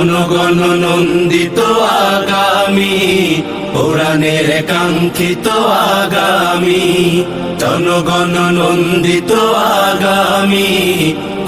জনগণ নন্দিত আগামী পুরাণের কাঙ্ক্ষিত আগামী জনগণ নন্দিত আগামী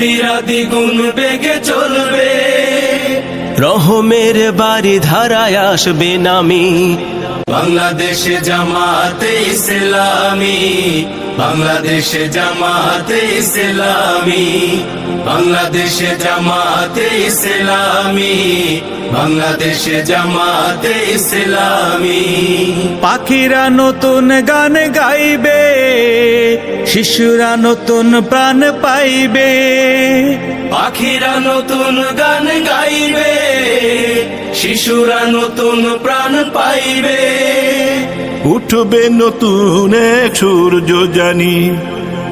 নদীরা দ্বিগুণ বেগে চলবে। রহমের বাড়ি ধারায় আসবে নামি। বাংলাদেশে জামাতে ইসলামী। বাংলাদেশে জামাতে ইসলামী। বাংলাদেশে জামাতে ইসলামী। বাংলাদেশে জামাতে ইসলামী। পাখিরা নতুন গান গাইবে। শিশুরা নতুন প্রাণ পাইবে। পাখিরা নতুন গান গাইবে। শিশুরা নতুন প্রাণ পাইবে। উঠবে নতুন এক সূর্য জানি।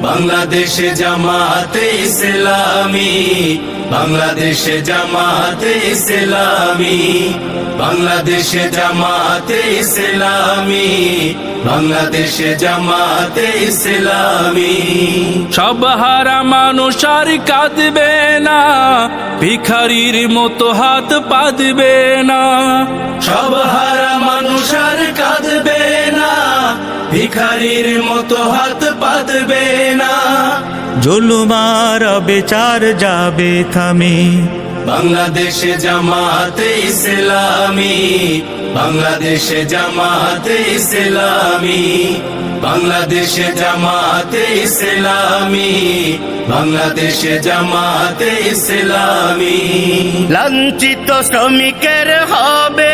বাংলাদেশে জামাতে ইসলামী বাংলাদেশে জামাতে ইসলামী বাংলাদেশে জামাতে ইসলামী বাংলাদেশে জামাতে ইসলামী। সব হারা মানুষ আর কাঁদবে না ভিখারির মতো হাত পাতবে না। সব হারা ভিখারির মতো হাত পাতবে না। জুলুমার বেচার যাবে থামি। বাংলাদেশে জামাতে ইসলামী বাংলাদেশে জামাতে ইসলামী বাংলাদেশে জামাতে ইসলামী বাংলাদেশে জামাতে ইসলামী। লাঞ্ছিত শ্রমিকের হবে